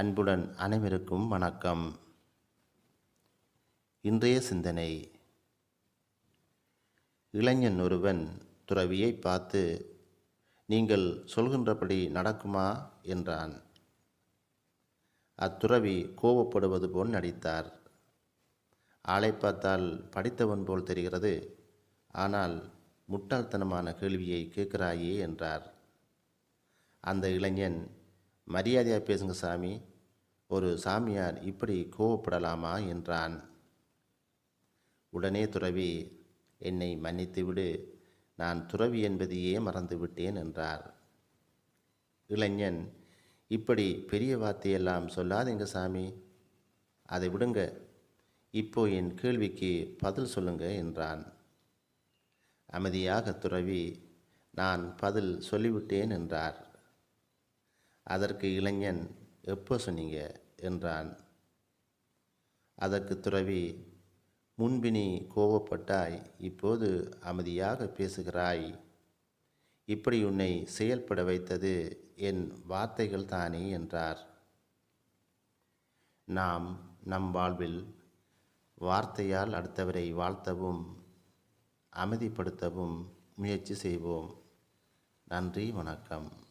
அன்புடன் அனைவருக்கும் வணக்கம். இன்றைய சிந்தனை. இளைஞன் ஒருவன் துறவியை பார்த்து நீங்கள் சொல்கின்றபடி நடக்குமா? என்றான். அத்துறவி கோபப்படுவது போல் நடித்தார். ஆளை பார்த்தால் படித்தவன் போல் தெரிகிறது. ஆனால் முட்டாள்தனமான கேள்வியை கேட்கிறாயே என்றார். அந்த இளைஞன் மரியாதையாக பேசுங்க சாமி. ஒரு சாமியார் இப்படி கோவப்படலாமா என்றான். உடனே துறவி என்னை மன்னித்து விடு. நான் துறவி என்பதையே மறந்துவிட்டேன் என்றார். இளைஞன் இப்படி பெரிய வார்த்தையெல்லாம் சொல்லாதீங்க சாமி. அதை விடுங்க. இப்போ என் கேள்விக்கு பதில் சொல்லுங்க என்றான். அமைதியாக துறவி நான் பதில் சொல்லிவிட்டேன் என்றார். அதற்கு இளைஞன் எப்போ சொன்னீங்க? என்றான். அதற்கு துறவி முன்பினி கோவப்பட்டாய் இப்போது அமைதியாக பேசுகிறாய். இப்படி உன்னை செயல்பட வைத்தது என் வார்த்தைகள் தானே? என்றார். நாம் நம் வாழ்வில் வார்த்தையால் அடுத்தவரை வாழ்த்தவும் அமைதிப்படுத்தவும் முயற்சி செய்வோம். நன்றி வணக்கம்.